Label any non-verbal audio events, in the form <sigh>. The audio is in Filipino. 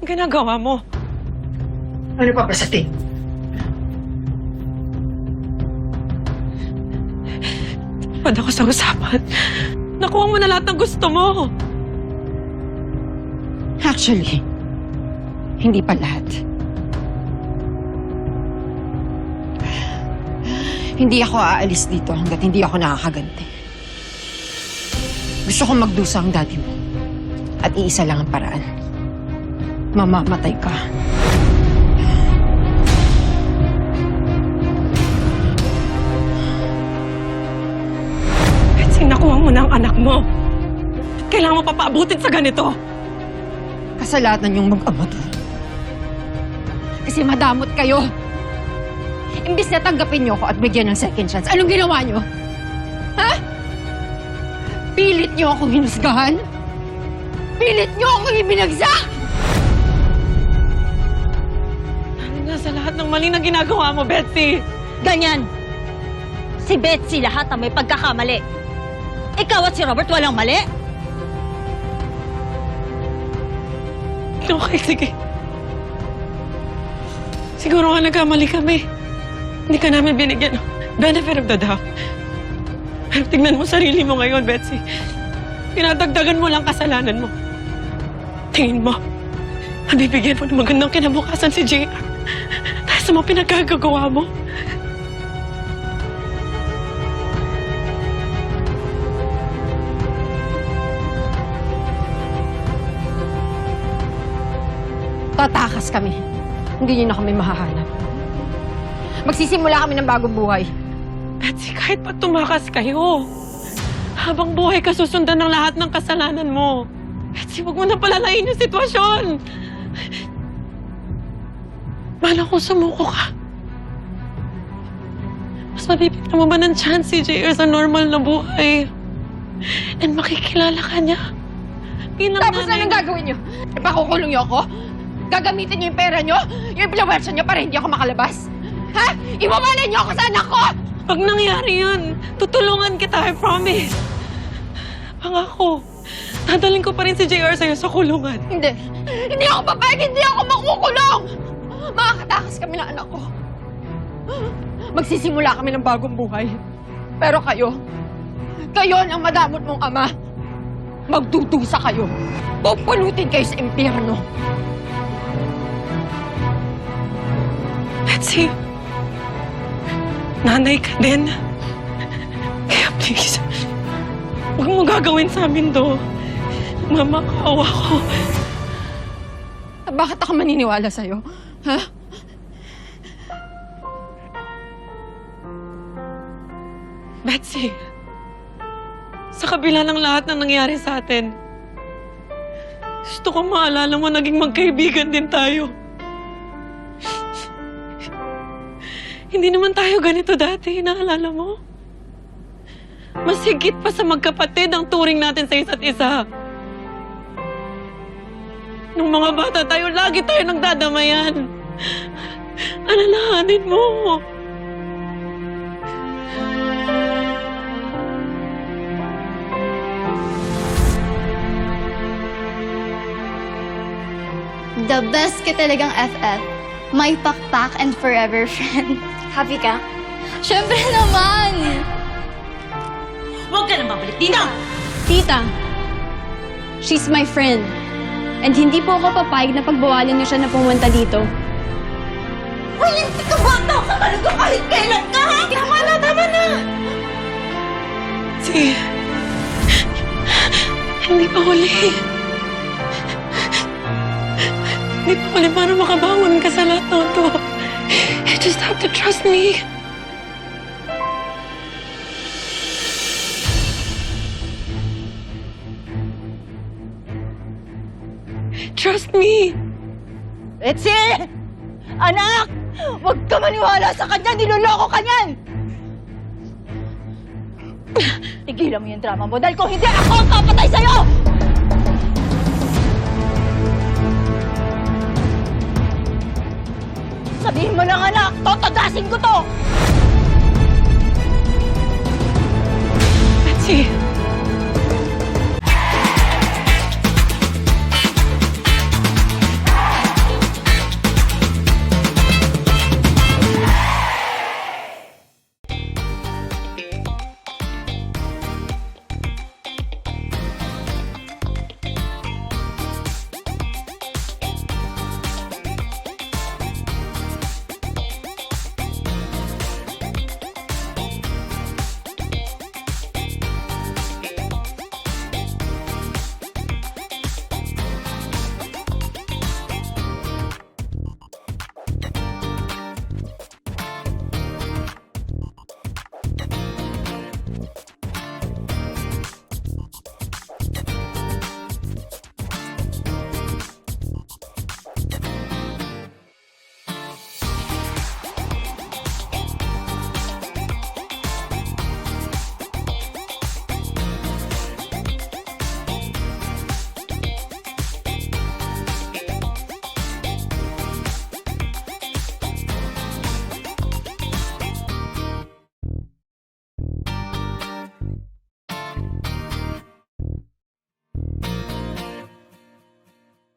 Ang ginagawa mo? Ano pa ba sa tingin? Pad ako sa usapan. Nakuha mo na lahat ng gusto mo. Actually, hindi pa lahat. Hindi ako aalis dito hanggat hindi ako nakakaganti. Gusto kong magdusa ang daddy mo. At iisa lang ang paraan. Mamamatay ka. Betsy, nakuha mo na ang anak mo. Kailangan mo pa paabutin sa ganito. Kasalanan yung mag-ama to. Kasi madamot kayo. Imbis na tanggapin niyo ako at bigyan ng second chance, anong ginawa niyo? Ha? Pilit niyo akong hinusgahan? Pilit niyo akong ibinagsak? Na sa lahat ng mali na ginagawa mo, Betsy? Ganyan. Si Betsy lahat ang may pagkakamali. Ikaw at si Robert walang mali. Okay, sige. Siguro nga nagkamali kami. Hindi ka namin binigyan ng benefit of the doubt. Pero tingnan mo sarili mo ngayon, Betsy. Pinadagdagan mo lang kasalanan mo. Tingin mo, mabibigyan mo ng magandang kinabukasan si JR. Sa mga pinagkagagawa mo. Tatakas kami. Hindi niyo na kami mahahanap. Magsisimula kami ng bagong buhay. Betsy, kahit pa tumakas kayo. Habang buhay ka, susundan ng lahat ng kasalanan mo. Betsy, huwag mo na palalain yung sitwasyon. Bala kung sumuko ka. Mas mabibigyan mo ba ng chance si JR sa normal na buhay? And makikilala ka niya. Bilang Tapos nanay anong gagawin niyo? Ipakukulong niyo ako? Gagamitin niyo yung pera niyo? Yung impluensya niyo para hindi ako makalabas? Ha? Iwawalan niyo ako sa anak ko! Pag nangyari yun, tutulungan kita, I promise. Pangako, dadalhin ko pa rin si JR sa'yo sa kulungan. Hindi. Hindi ako papayag! Hindi ako makukulong! Makakatakas kami ng anak ko. Magsisimula kami ng bagong buhay. Pero kayo, kayo ang madamot mong ama. Magdudusa kayo. Pupulutin kayo sa impyerno. Betsy, nanay ka din. Kaya please, huwag mo gagawin sa amin to. Mama, kawa ko. Bakit ako maniniwala sa'yo? Ha? Betsy, sa kabila ng lahat ng nangyari sa atin, gusto ko maalala mo naging magkaibigan din tayo. Hindi naman tayo ganito dati, naalala mo? Mas higit pa sa magkapatid ang turing natin sa isa't isa. Nung mga bata tayo, lagi tayo nagdadamayan. Alalahanin mo. The best ka talagang FF. My pakpak and forever friend. <laughs> Happy ka? Siyempre naman! Huwag ka na babalik dito! Tita, she's my friend. And hindi po ako papayag na pagbawalan niyo siya na pumunta dito. Uy, hindi ka bata ka talaga kahit kailan ka, ha? Tama na, tama na! Si... Hindi pa huli. Hindi pa huli para makabangon ka sa lahat ng to. You just have to trust me. Trust me. Betsy! Anak! Huwag ka maniwala sa kanya! Niloloko ka niyan! Tigilan mo yung drama mo dahil kung hindi ako ang papatay sa'yo! Sabihin mo lang anak, totagasin ko to!